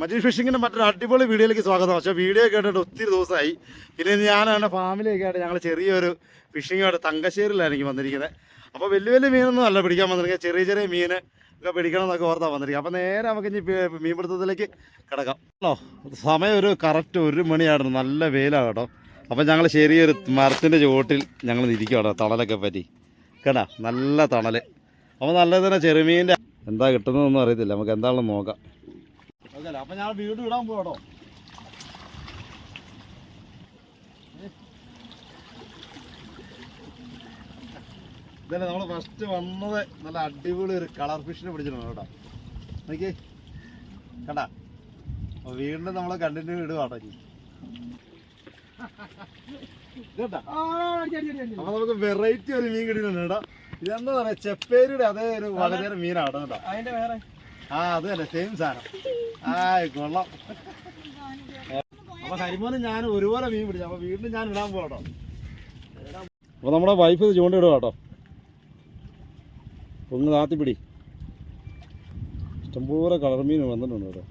മജീഷ് ഫിഷിങ്ങിന്റെ മറ്റൊരു അടിപൊളി വീഡിയോയിലേക്ക് സ്വാഗതം. പക്ഷേ വീഡിയോ കേട്ടിട്ട് ഒത്തിരി ദിവസമായി. പിന്നെ ഞാനാണ് ഫാമിലിയൊക്കെ ആയിട്ട് ഞങ്ങൾ ചെറിയൊരു ഫിഷിങ്ങായിട്ട് എനിക്ക് വന്നിരിക്കുന്നത്. അപ്പോൾ വലിയ വലിയ മീനൊന്നും അല്ല പിടിക്കാൻ വന്നിരിക്കുന്നത്. ചെറിയ ചെറിയ മീൻ ഒക്കെ പിടിക്കണം എന്നൊക്കെ ഓർത്താണ് വന്നിരിക്കുക അപ്പോൾ നേരെ നമുക്ക് ഇനി മീൻപിടുത്തത്തിലേക്ക് കിടക്കാം. ഹലോ സമയം ഒരു കറക്റ്റ് ഒരു മണിയായിരുന്നു. നല്ല വെയിലാണ് കേട്ടോ. അപ്പോൾ ഞങ്ങൾ ചെറിയൊരു മരത്തിന്റെ ചുവട്ടിൽ ഞങ്ങൾ ഇരിക്കുക കേട്ടോ തണലൊക്കെ പറ്റി. കേട്ടാ? നല്ല തണൽ അപ്പോൾ നല്ല തന്നെ ചെറുമീന്റെ എന്താ കിട്ടുന്നതെന്നൊന്നും അറിയത്തില്ല. നമുക്ക് എന്താണെന്ന് നോക്കാം. ഓക്കെ അപ്പൊ ഞാൻ വീട് ഇടാൻ പോകട്ടോ ഇതല്ലേ നമ്മൾ ഫസ്റ്റ് വന്നത് നല്ല അടിപൊളി ഒരു കളർ ഫിഷിനെ പിടിച്ചിട്ടുണ്ട് കേട്ടോ. നോക്കി കണ്ടാ? അപ്പൊ വീണ്ടും നമ്മൾ കണ്ടിന്യൂ ഇടുക ഇനി. അപ്പൊ നമുക്ക് വെറൈറ്റി ഒരു മീൻ കിട്ടിയിട്ടുണ്ട് കേട്ടോ. ഇതെന്താ പറയാ ചെപ്പേരിയുടെ അതേ ഒരു വളരെ മീനാണ് കേട്ടോ. ആ അത് തന്നെ സെയിം സാധനം. കൊള്ളാം. അപ്പൊ കരിമോനും ഞാൻ ഒരുപോലെ മീൻ പിടിച്ചു. അപ്പൊ വീണ്ടും ഞാൻ ഇടാൻ പോകട്ടോ അപ്പൊ നമ്മുടെ വൈഫ് ഇത് ചൂണ്ടിടുക കേട്ടോ ഒന്ന് താത്തിപ്പിടി ഇഷ്ടംപോലെ കളർ മീൻ വന്നിട്ടുണ്ട് കേട്ടോ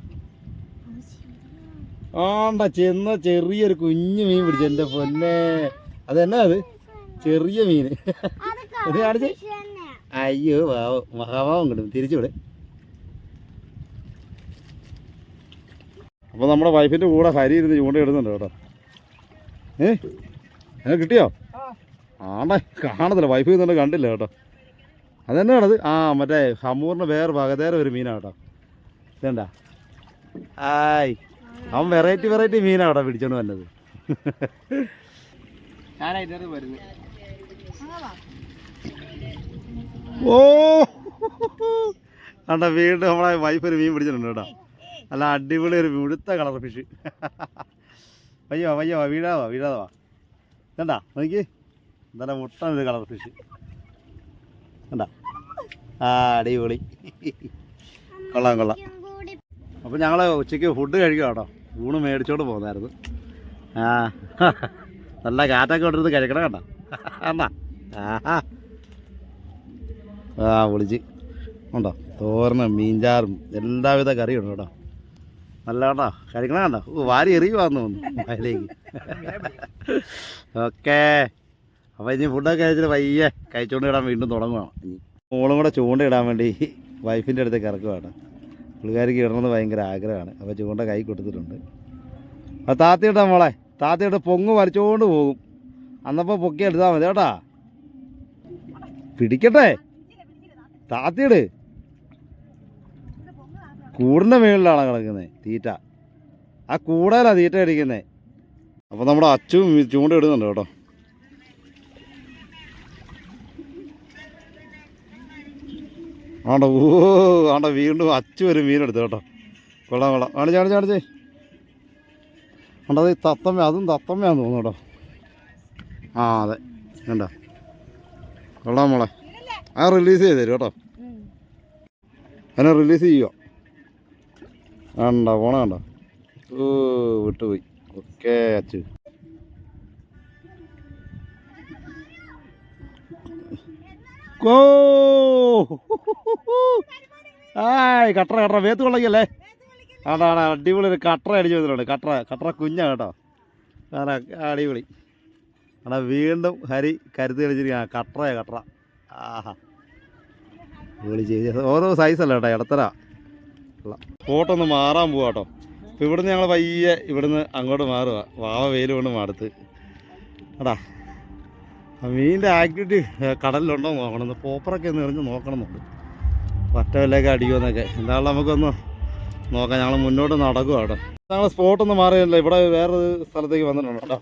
ആണ്ട ചെന്ന ചെറിയൊരു കുഞ്ഞു മീൻ പിടിച്ചു എന്റെ പൊന്നെ. അതെന്നാ അത്? ചെറിയ മീൻ. അത് കാണിച്ച്. അയ്യോ വാവോ മഹാഭാവം കിട്ടും തിരിച്ചുവിടെ അപ്പോൾ നമ്മുടെ വൈഫിന്റെ കൂടെ ഹരി ഇരുന്ന് ചൂണ്ട ഇടുന്നുണ്ട് കേട്ടോ. ഏ? അതിനെ കിട്ടിയോ? ആണേ കാണത്തില്ല. വൈഫ് ഇന്നുണ്ട് കണ്ടില്ല കേട്ടോ. അതെന്നാണത്? ആ മറ്റേ ഹമ്മൂറിന് വേറെ വകതേറെ ഒരു മീനാണ് കേട്ടോ. ഇതണ്ട? ആയ്. അവൻ വെറൈറ്റി വെറൈറ്റി മീനാണ് കേട്ടോ പിടിച്ചോണ്ട് വന്നത്. ഓ. കണ്ട വീണ്ടും നമ്മളെ വൈഫ് ഒരു മീൻ പിടിച്ചിട്ടുണ്ട് കേട്ടോ. നല്ല അടിപൊളി ഒരു മുഴുത്ത കളർ ഫിഷ് വയ്യോ വയ്യോ വീഴാവാ വീഴാതെ കണ്ടാ നോക്കി നല്ല മുട്ടൻ ഒരു കളർ ഫിഷ് കണ്ട ആ അടിപൊളി. കൊള്ളാം കൊള്ളാം. അപ്പോൾ ഞങ്ങൾ ഉച്ചയ്ക്ക് ഫുഡ് കഴിക്കുക കേട്ടോ ഊണ് മേടിച്ചോണ്ട് പോകുന്നായിരുന്നു ആ നല്ല കാറ്റൊക്കെ കൊണ്ടിരുന്ന് കഴിക്കണം കണ്ട? കണ്ടാ? ആ വിളിച്ച് ഉണ്ടോ? തോരനും മീൻചാറും എല്ലാവിധ കറിയും ഉണ്ട് കേട്ടോ നല്ല കേട്ടോ കഴിക്കണം കണ്ടോ ഓ വാരി എറിയുവാന്ന് തോന്നുന്നു. വയലേക്ക് ഓക്കേ. അപ്പോൾ ഇനി ഫുഡൊക്കെ കഴിച്ചിട്ട് പയ്യെ കഴിച്ചുകൊണ്ട് ഇടാൻ വീണ്ടും തുടങ്ങുകയാണ് ഇനി മോളും കൂടെ ഇടാൻ വേണ്ടി വൈഫിന്റെ അടുത്തേക്ക് ഇറക്കുവാണ്. പുള്ളിക്കാരിക്ക് ഇടണമെന്ന് ഭയങ്കര ആഗ്രഹമാണ്. അപ്പോൾ ചൂണ്ട കൈ കൊടുത്തിട്ടുണ്ട്. അപ്പോൾ താത്തിയിട്ടാ മോളെ താത്തിയിട്ട് പൊങ്ങ് വരച്ചുകൊണ്ട് പോകും. അന്നപ്പോൾ പൊക്കി എടുത്താൽ മതി കേട്ടാ. പിടിക്കട്ടെ. താത്തിയിട്. കൂടിന്റെ മുകളിലാണ് കിടക്കുന്നത് തീറ്റ. ആ കൂടലാണ് തീറ്റ അടിക്കുന്നത് അപ്പോൾ നമ്മുടെ അച്ചും ചൂണ്ട ഇടുന്നുണ്ട് കേട്ടോ. ആണ്ട ഓ ആണ്ട വീണ്ടും അച്ചു ഒരു മീനെടുത്തു കേട്ടോ. കൊള്ളാം കൊള്ളാം. കാണിച്ച് കാണിച്ച് കാണിച്ചേ. ആണ്ടത് തത്തമ്മ അതും തത്തമ്മയാന്ന് തോന്നുന്നു കേട്ടോ. ആ അതെ. വേണ്ട കൊള്ളാം മോളെ. ആ റിലീസ് ചെയ്ത് തരും കേട്ടോ. അതിനെ റിലീസ് ചെയ്യുമോ വേണ്ട പോണ വേണ്ട ഓ വിട്ടുപോയി. ഓക്കെ അച്ചു. കോ! ആയ് കട്ടറ കട്ടറ. വേത്ത് കൊള്ളക്കല്ലേ ആടാ അടിപൊളി ഒരു കട്ടറ അടിച്ചു വന്നിട്ടുണ്ട് കട്ടറ കട്ടറ കുഞ്ഞാ കേട്ടോ. അതാ അടിപൊളി. അടാ വീണ്ടും ഹരി കരുതി കളിച്ചിരിക്കുകയാണ് കട്ടറയാ കട്ടറ. ആഹാ. വിളിച്ച് ഓരോ സൈസല്ല കേട്ടോ ഇടത്തര. കോട്ടൊന്ന് മാറാൻ പോവാ കേട്ടോ അപ്പോൾ ഇവിടുന്ന് ഞങ്ങൾ പയ്യെ ഇവിടുന്ന് അങ്ങോട്ട് മാറുക വാവ വെയിൽ കൊണ്ട് മാടത്ത്. എടാ മീനിന്റെ ആക്ടിവിറ്റി കടലിലുണ്ടോ നോക്കണം. പോപ്പറൊക്കെ ഒന്ന് എറിഞ്ഞ് നോക്കണം എന്നുണ്ട് വല്ലൊക്കെ അടിക്കുമെന്നൊക്കെ. എന്തായാലും നമുക്കൊന്ന് നോക്കാം. ഞങ്ങൾ മുന്നോട്ട് നടക്കുക കേട്ടോ ഞങ്ങൾ സ്പോട്ടൊന്ന് മാറിയില്ല? ഇവിടെ വേറൊരു സ്ഥലത്തേക്ക് വന്നിട്ടുണ്ട് കേട്ടോ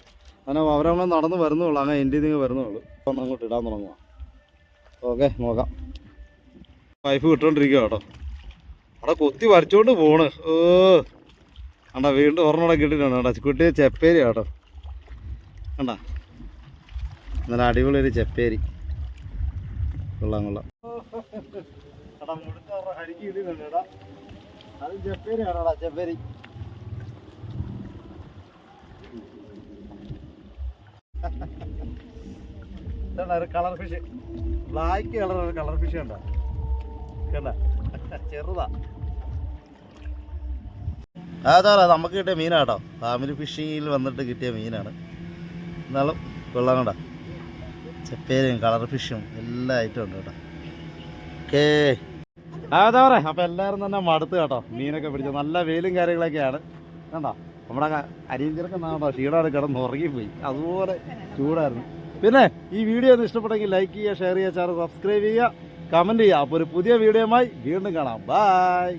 അങ്ങനെ അവരവിടെ നടന്ന് വരുന്നുള്ളൂ. അങ്ങനെ എന്റെ നിങ്ങൾ വരുന്നുള്ളൂ. അപ്പം അങ്ങോട്ട് ഇടാൻ തുടങ്ങുക ഓക്കെ നോക്കാം. വൈഫ് കിട്ടുകൊണ്ടിരിക്കുക കേട്ടോ അവിടെ കൊത്തി വരച്ചോണ്ട് പോണ്. ഓ. അണ്ട വീണ്ടും ഒരെണ്ണം കിട്ടിയിട്ടുണ്ട് കേട്ടോ കുട്ടിയെ ചെപ്പേരി കേട്ടോ. കണ്ടാ. നല്ല അടിപൊളി ഒരു ചെപ്പേരി. കൊള്ളാം കൊള്ളാം. ചെപ്പേരി colour fish. Black colour colour fish കണ്ട. കണ്ട. ചെറുതാ. അതാ നമുക്ക് കിട്ടിയ മീനാട്ടോ ഫാമിലി ഫിഷിങ്ങിൽ വന്നിട്ട് കിട്ടിയ മീനാണ്. എന്നാലും കൊള്ളാം കേട്ടോ. ചെപ്പേരും കളർ ഫിഷും എല്ലാ ഐറ്റം ഉണ്ട് കേട്ടോ. ഓക്കേ. അതാ പറയാ അപ്പം എല്ലാവരും തന്നെ മടുത്ത് കേട്ടോ. മീനൊക്കെ പിടിച്ചു നല്ല വെയിലും കാര്യങ്ങളൊക്കെയാണ്. കണ്ടോ? നമ്മുടെ അരിയും ചെറുക്കുന്നാണോ ക്ഷീണമാണ് കിടന്ന് ഉറങ്ങിപ്പോയി. അതുപോലെ ചൂടായിരുന്നു. പിന്നെ ഈ വീഡിയോ ഒന്ന് ഇഷ്ടപ്പെട്ടെങ്കിൽ ലൈക്ക് ചെയ്യുക ഷെയർ ചെയ്യുക ചാനൽ സബ്സ്ക്രൈബ് ചെയ്യുക കമന്റ് ചെയ്യുക. അപ്പോൾ ഒരു പുതിയ വീഡിയോയുമായി വീണ്ടും കാണാം. ബായ്